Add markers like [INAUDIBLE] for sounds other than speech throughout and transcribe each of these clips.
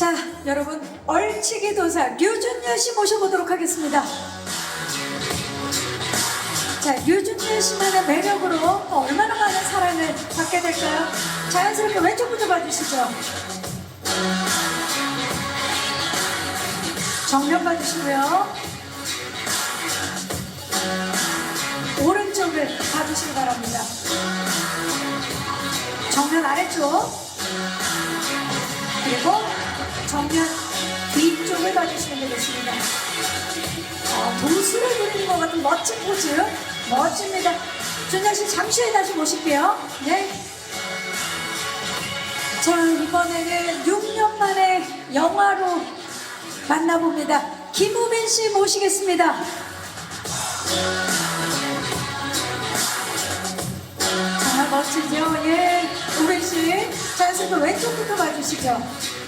자, 여러분 얼치기 도사 류준열 씨 모셔보도록 하겠습니다. 자, 류준열 씨만의 매력으로 얼마나 많은 사랑을 받게 될까요? 자연스럽게 왼쪽부터 봐주시죠. 정면 봐주시고요. 오른쪽을 봐주시기 바랍니다. 정면 아래쪽. 그리고 정면 뒤쪽을 봐주시면 되겠습니다. 어, 동수를 부리는 것 같은 멋진 포즈. 멋집니다. 준현 씨 잠시 후에 다시 모실게요. 네. 자, 이번에는 6년 만에 영화로 만나봅니다. 김우빈 씨 모시겠습니다. 정말 멋지죠? 예. 우빈 씨. 자연스럽게 왼쪽부터 봐주시죠.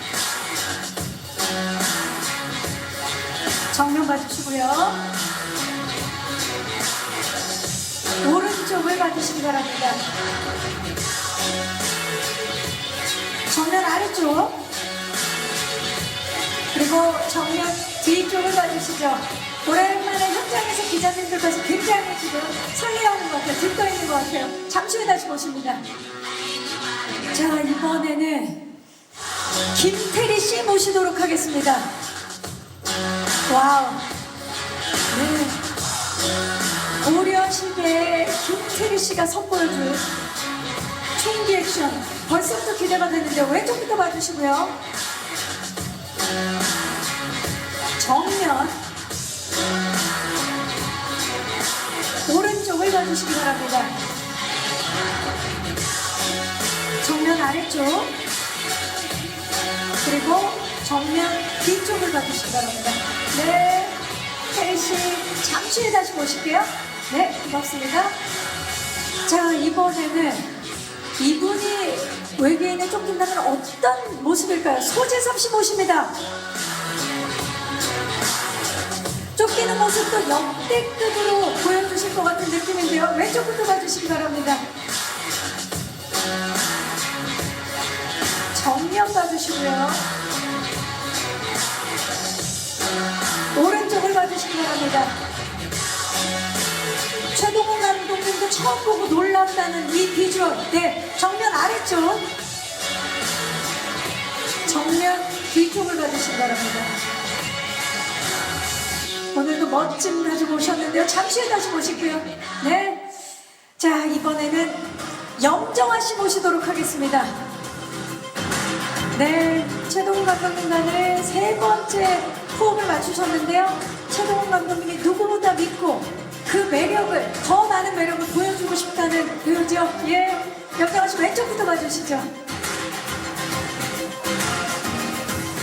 정면 봐주시고요. 오른쪽을 봐주시기 바랍니다. 정면 아래쪽. 그리고 정면 뒤쪽을 봐주시죠. 오랜만에 현장에서 기자님들께서 굉장히 지금 설레하는 것 같아요. 들떠 있는 것 같아요. 잠시 후에 다시 보십니다. 자, 이번에는 김태리 씨 모시도록 하겠습니다. 와우. 네. 고려 시대에 김태리 씨가 선보여준 총기 액션. 벌써부터 기대가 되는데 왼쪽부터 봐주시고요. 정면. 오른쪽을 봐주시기 바랍니다. 정면 아래쪽. 그리고 정면 뒤쪽을 봐주시기 바랍니다. 네. 혜리 씨, 잠시 후에 다시 보실게요. 네, 고맙습니다. 자, 이번에는 이분이 외계인에 쫓긴다면 어떤 모습일까요? 소재섭 씨 모십니다. 쫓기는 모습도 역대급으로 보여주실 것 같은 느낌인데요. 왼쪽부터 봐주시기 바랍니다. 정면 봐주시고요. 오른쪽을 봐주시기 바랍니다. 최동호 감독님도 처음 보고 놀랐다는 이 비주얼. 네, 정면 아래쪽. 정면 뒤쪽을 봐주시기 바랍니다. 오늘도 멋진 가지고 오셨는데요. 잠시 후에 다시 모실게요. 네. 자, 이번에는 염정아 씨 모시도록 하겠습니다. 네, 최동훈 감독님과는 세 번째 호흡을 맞추셨는데요. 최동훈 감독님이 누구보다 믿고 그 매력을, 더 많은 매력을 보여주고 싶다는 배우죠. 예. 염정아 씨 왼쪽부터 봐주시죠.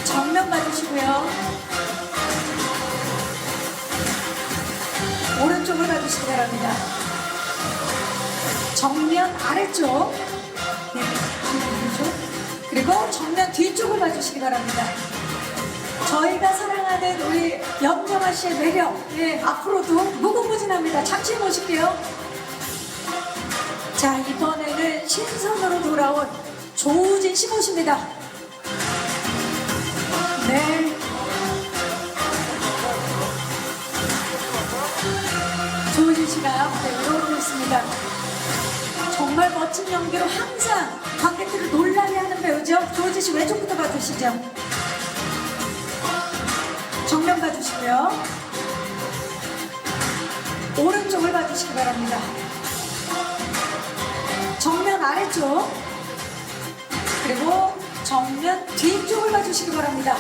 정면 봐주시고요. 오른쪽을 봐주시기 바랍니다. 정면 아래쪽. 네. 그리고 정면 뒤쪽을 봐주시기 바랍니다. 저희가 사랑하는 우리 염정아 씨의 매력, 예, 앞으로도 무궁무진합니다. 잠시 모실게요. 자, 이번에는 신선으로 돌아온 조우진 씨 모십니다. 네. 조우진 씨가 무대에 오르고 있습니다. 정말 멋진 연기로 항상 관객들을 놀라게 하는 배우죠. 조우진 씨 왼쪽부터 봐주시죠. 정면 봐주시고요. 오른쪽을 봐주시기 바랍니다. 정면 아래쪽. 그리고 정면 뒤쪽을 봐주시기 바랍니다.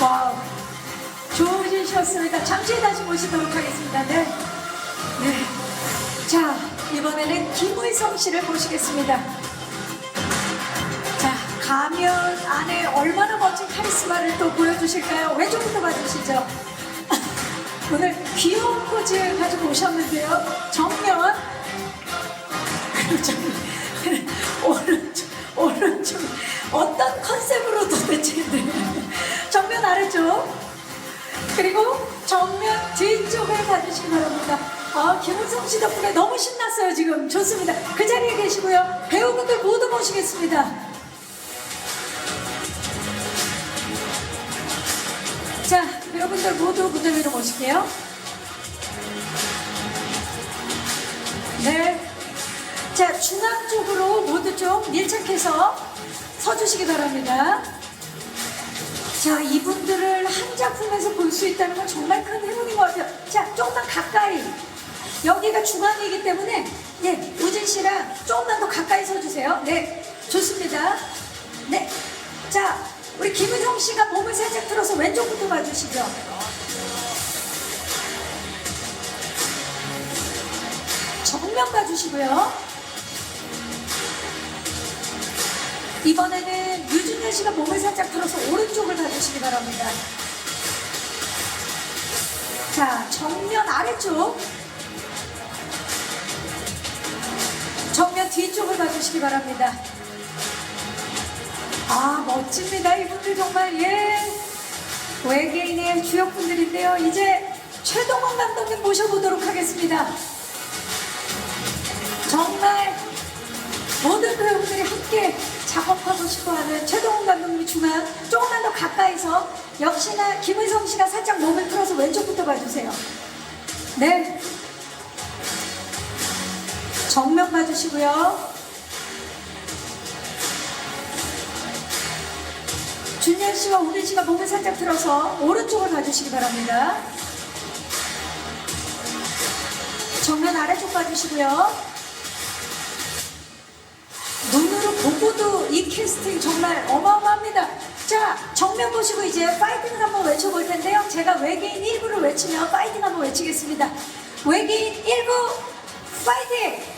와우. 씨였습니다. 잠시 다시 모시도록 하겠습니다. 네. 네. 자, 이번에는 김의성 씨를 모시겠습니다. 자, 가면 안에 얼마나 멋진 카리스마를 또 보여주실까요? 왼쪽부터 봐주시죠. [LAUGHS] 오늘 귀여운 포즈 가지고 오셨는데요. 정면. 정면. [LAUGHS] 오른쪽, 오른쪽. 어떤 컨셉으로 도대체. 네. 정면 아래쪽. 그리고 정면 뒤쪽을 봐주시기 바랍니다. 어, 아, 김은성 씨 덕분에 너무 신났어요, 지금. 좋습니다. 그 자리에 계시고요. 배우분들 모두 모시겠습니다. 자, 여러분들 모두 무대 위로 모실게요. 네. 자, 중앙 쪽으로 모두 좀 밀착해서 서주시기 바랍니다. 자, 이분들을 한 작품에서 볼 수 있다는 건 정말 큰 행운인 것 같아요. 자, 조금만 가까이 여기가 중앙이기 때문에, 네, 우진 씨랑 조금만 더 가까이 서주세요. 네, 좋습니다. 네. 자, 우리 김은성 씨가 몸을 살짝 들어서 왼쪽부터 봐주시죠. 정면 봐주시고요. 이번에는 유준열 씨가 몸을 살짝 들어서 오른쪽을 봐주시기 바랍니다. 자, 정면 아래쪽. 뒤쪽을 봐주시기 바랍니다. 아, 멋집니다. 이분들 정말, 예. 외계인의 주역분들인데요. 이제 최동원 감독님 모셔보도록 하겠습니다. 정말 모든 배우들이 함께 작업하고 싶어하는 최동훈 감독님 중앙 조금만 더 가까이서 역시나 김의성 씨가 살짝 몸을 풀어서 왼쪽부터 봐주세요. 네. 정면 봐주시고요. 준현 씨와 우리 씨가 몸을 살짝 들어서 오른쪽을 봐주시기 바랍니다. 정면 아래쪽 봐주시고요. 눈으로 보고도 이 캐스팅 정말 어마어마합니다. 자, 정면 보시고 이제 파이팅을 한번 외쳐볼 텐데요. 제가 외계인 1부를 외치면 파이팅 한번 외치겠습니다. 외계인 1부 파이팅!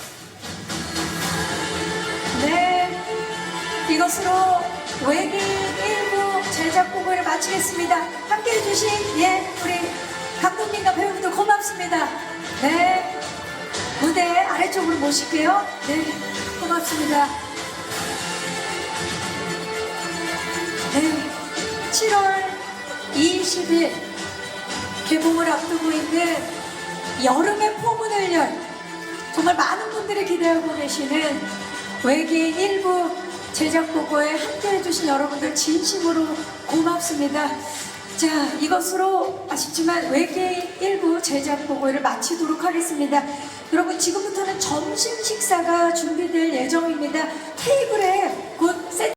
네, 이것으로 외계인 1부 제작 보고를 마치겠습니다. 함께 해주신 예, 우리 감독님과 배우분들 고맙습니다. 네, 무대 아래쪽으로 모실게요. 네, 고맙습니다. 네, 7월 20일 개봉을 앞두고 있는 여름의 포문을 열 정말 많은 분들이 기대하고 계시는 외계인 일부 제작 보고에 함께 해 주신 여러분들 진심으로 고맙습니다. 자, 이것으로 아쉽지만 외계인 일부 제작 보고를 마치도록 하겠습니다. 여러분, 지금부터는 점심 식사가 준비될 예정입니다. 테이블에 곧